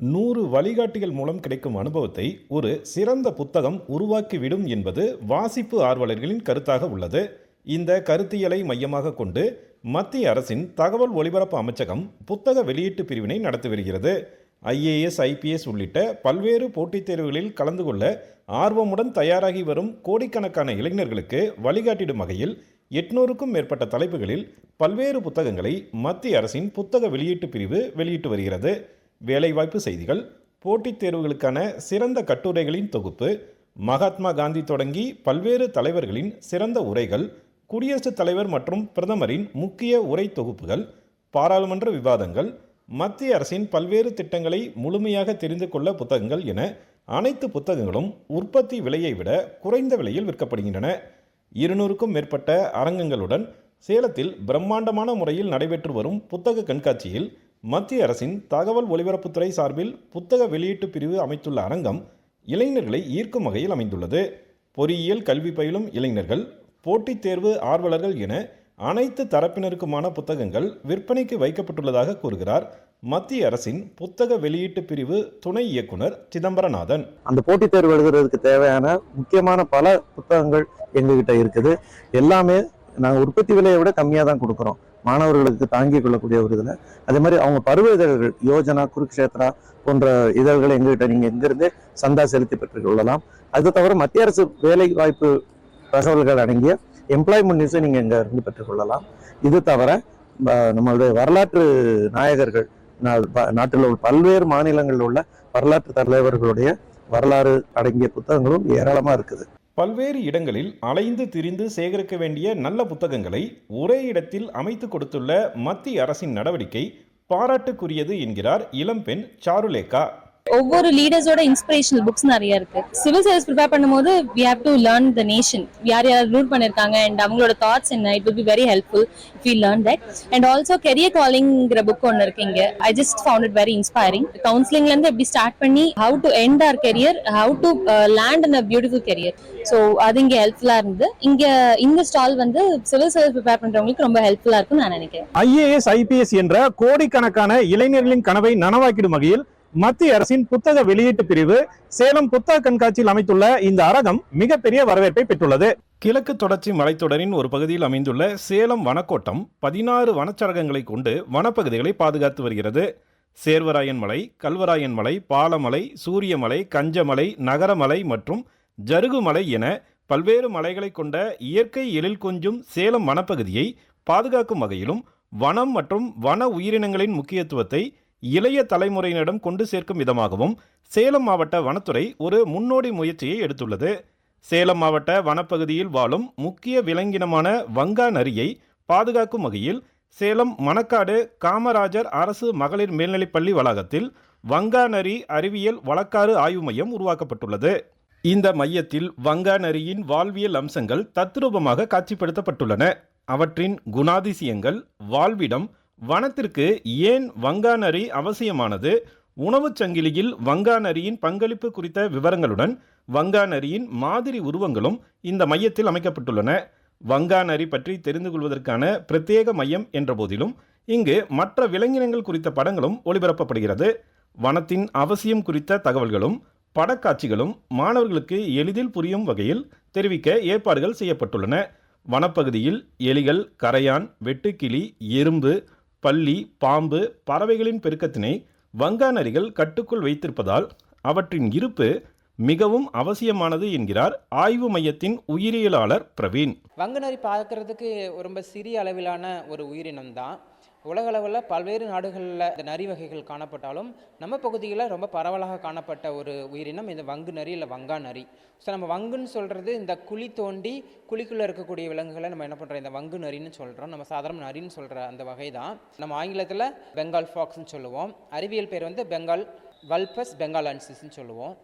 நூறு வழிகாட்டிகள் மூலம் கிடைக்கும் அனுபவத்தை ஒரு சிறந்த புத்தகம் உருவாக்கிவிடும் என்பது வாசிப்பு ஆர்வலர்களின் கருத்தாக உள்ளது. இந்த கருத்தியலை மையமாக கொண்டு மத்திய அரசின் தகவல் ஒலிபரப்பு அமைச்சகம் புத்தக வெளியீட்டு பிரிவினை நடத்தி வருகிறது. ஐஏஎஸ் ஐபிஎஸ் உள்ளிட்ட பல்வேறு போட்டித் தேர்வுகளில் கலந்து கொள்ள ஆர்வமுடன் தயாராகி வரும் கோடிக்கணக்கான இளைஞர்களுக்கு வழிகாட்டிடும் வகையில் எட்நூறுக்கும் மேற்பட்ட தலைப்புகளில் பல்வேறு புத்தகங்களை மத்திய அரசின் புத்தக வெளியீட்டு பிரிவு வெளியிட்டு வருகிறது. வேலைவாய்ப்பு செய்திகள். போட்டித் தேர்வுகளுக்கான சிறந்த கட்டுரைகளின் தொகுப்பு. மகாத்மா காந்தி தொடங்கி பல்வேறு தலைவர்களின் சிறந்த உரைகள். குடியரசுத் தலைவர் மற்றும் பிரதமரின் முக்கிய உரை தொகுப்புகள். பாராளுமன்ற விவாதங்கள். மத்திய அரசின் பல்வேறு திட்டங்களை முழுமையாக தெரிந்து கொள்ள புத்தகங்கள் என அனைத்து புத்தகங்களும் உற்பத்தி விலையை விட குறைந்த விலையில் விற்கப்படுகின்றன. இருநூறுக்கும் மேற்பட்ட அரங்கங்களுடன் சேலத்தில் பிரம்மாண்டமான முறையில் நடைபெற்று வரும் புத்தக கண்காட்சியில் மத்திய அரசின் தகவல் ஒலிபரப்புத்துறை சார்பில் புத்தக வெளியீட்டு பிரிவு அமைத்துள்ள அரங்கம் இளைஞர்களை ஈர்க்கும் வகையில் அமைந்துள்ளது. பொறியியல் கல்வி பயிலும் இளைஞர்கள் போட்டித் தேர்வு ஆர்வலர்கள் என அனைத்து தரப்பினருக்குமான புத்தகங்கள் விற்பனைக்கு வைக்கப்பட்டுள்ளதாக கூறுகிறார் மத்திய அரசின் புத்தக வெளியீட்டு பிரிவு துணை இயக்குனர் சிதம்பரநாதன். அந்த போட்டித் தேர்வு எழுதுறதுக்கு தேவையான முக்கியமான பல புத்தகங்கள் எங்ககிட்ட இருக்குது. எல்லாமே நாங்கள் உற்பத்தி விலையை விட கம்மியாக தான் கொடுக்குறோம். மாணவர்களுக்கு தாங்கிக் கொள்ளக்கூடிய ஒரு இதில். அதே மாதிரி அவங்க பருவ இதழ்கள் யோஜனா குருக்ஷேத்ரா போன்ற இதழ்களை எங்ககிட்ட நீங்கள் எங்கிருந்தே சந்தா செலுத்தி பெற்றுக் கொள்ளலாம். அது தவிர மத்திய அரசு வேலை வாய்ப்பு தகவல்கள் அடங்கிய எம்ப்ளாய்மெண்ட் நியூஸை நீங்கள் இங்கே இருந்து பெற்றுக்கொள்ளலாம் இது தவிர நம்மளுடைய வரலாற்று நாயகர்கள் நா- ப- நாட்டில் உள்ள பல்வேறு மாநிலங்களில் உள்ள வரலாற்று தலைவர்களுடைய வரலாறு அடங்கிய புத்தகங்களும் ஏராளமா இருக்குது. பல்வேறு இடங்களில் அலைந்து திரிந்து சேகரிக்க வேண்டிய நல்ல புத்தகங்களை ஒரே இடத்தில் அமைத்து கொடுத்துள்ள மத்திய அரசின் நடவடிக்கை பாராட்டுக்குரியது என்கிறார் இளம்பெண் சாருலேகா. ஒவ்வொரு லீடர்ஸோட இன்ஸ்பிரேஷனல் புக்ஸ் நிறைய இருக்கு. சிவில் சர்வீஸ் ப்ரிப்பேர் பண்ணும்போது we have to learn the nation யார் யார் ரூல் பண்ணிருக்காங்க அண்ட் அவங்களோட தாட்ஸ் என்ன? It will be very helpful if you learn that and also career காலிங்கிற book ஒன்று இருக்கு இங்க. I just found it very inspiring கவுன்சிலிங்ல இருந்து எப்படி ஸ்டார்ட் பண்ணி how to end our career how to land in a beautiful career so அது இங்க ஹெல்ப்ஃபுல்லா இருந்து இங்க இந்த ஸ்டால் வந்து சிவில் சர்வீஸ் ப்ரிப்பேர் பண்றவங்களுக்கு ரொம்ப ஹெல்ப்ஃபுல்லா இருக்கும்னு நான் நினைக்கிறேன். ஐஏஎஸ் ஐபிஎஸ் என்ற கோடிக்கணக்கான இளைஞர்களின் கனவை நனவாக்கிடும் வகையில் மத்திய அரசின் புத்தக வெளியீட்டு பிரிவு சேலம் புத்தக கண்காட்சியில் அமைத்துள்ள இந்த அரங்கம் மிகப்பெரிய வரவேற்பை பெற்றுள்ளது. கிழக்கு தொடர்ச்சி மலைத்தொடரின் ஒரு பகுதியில் அமைந்துள்ள சேலம் வனக்கோட்டம் பதினாறு வனச்சரகங்களை கொண்டு வனப்பகுதிகளை பாதுகாத்து வருகிறது. சேர்வராயன் மலை கல்வராயன் மலை பாலமலை சூரியமலை கஞ்சமலை நகரமலை மற்றும் ஜருகுமலை என பல்வேறு மலைகளை கொண்ட இயற்கை எழில் கொஞ்சும் சேலம் வனப்பகுதியை பாதுகாக்கும் வகையிலும் வனம் மற்றும் வன உயிரினங்களின் முக்கியத்துவத்தை இளைய தலைமுறையினரிடம் கொண்டு சேர்க்கும் விதமாகவும் சேலம் மாவட்ட வனத்துறை ஒரு முன்னோடி முயற்சியை எடுத்துள்ளது. சேலம் மாவட்ட வனப்பகுதியில் வாழும் முக்கிய விலங்கினமான வங்கா நரியை பாதுகாக்கும் வகையில் சேலம் மணக்காடு காமராஜர் அரசு மகளிர் மேல்நிலைப்பள்ளி வளாகத்தில் வங்கா நரி அறிவியல் வழக்காறு ஆய்வு மையம் உருவாக்கப்பட்டுள்ளது. இந்த மையத்தில் வங்கா நரியின் வாழ்வியல் அம்சங்கள் தத்ரூபமாக காட்சிப்படுத்தப்பட்டுள்ளன. அவற்றின் குணாதிசயங்கள் வாழ்விடம் வனத்திற்கு ஏன் வங்கா நரி அவசியமானது? உணவுச் சங்கிலியில் வங்கா நரியின் பங்களிப்பு குறித்த விவரங்களுடன் வங்கா நரியின் மாதிரி உருவங்களும் இந்த மையத்தில் அமைக்கப்பட்டுள்ளன. வங்கா நரி பற்றி தெரிந்து கொள்வதற்கான பிரத்யேக மையம் என்ற போதிலும் இங்கு மற்ற விலங்கினங்கள் குறித்த படங்களும் ஒளிபரப்பப்படுகிறது. வனத்தின் அவசியம் குறித்த தகவல்களும் படக்காட்சிகளும் மாணவர்களுக்கு எளிதில் புரியும் வகையில் தெரிவிக்க ஏற்பாடுகள் செய்யப்பட்டுள்ளன. வனப்பகுதியில் எலிகள் கரையான் வெட்டுக்கிளி எறும்பு பள்ளி பாம்பு பறவைகளின் பெருக்கத்தினை வங்கா நரிகள் கட்டுக்குள் வைத்திருப்பதால் அவற்றின் இருப்பு மிகவும் அவசியமானது என்கிறார் ஆய்வு மையத்தின் உயிரியலாளர் பிரவீன். வங்கநரி பார்க்கறதுக்கு ரொம்ப சிறிய அளவிலான ஒரு உயிரினம் தான். உலக அளவில் பல்வேறு நாடுகளில் இந்த நரி வகைகள் காணப்பட்டாலும் நம்ம பகுதியில் ரொம்ப பரவலாக காணப்பட்ட ஒரு உயிரினம் இந்த வங்கு நரி இல்லை வங்கா நரி. ஸோ நம்ம வங்குன்னு சொல்கிறது இந்த குழி தோண்டி குழிக்குள்ளே இருக்கக்கூடிய விலங்குகளை நம்ம என்ன பண்ணுறோம் இந்த வங்கு நரின்னு சொல்கிறோம் நம்ம சாதாரண நரின்னு சொல்கிற அந்த வகை தான் நம்ம ஆங்கிலத்தில் பெங்கால் ஃபாக்ஸ்னு சொல்லுவோம். அறிவியல் பேர் வந்து பெங்கால் வல்பஸ் பெங்கால் அன்சிஸ்ன்னு சொல்லுவோம்.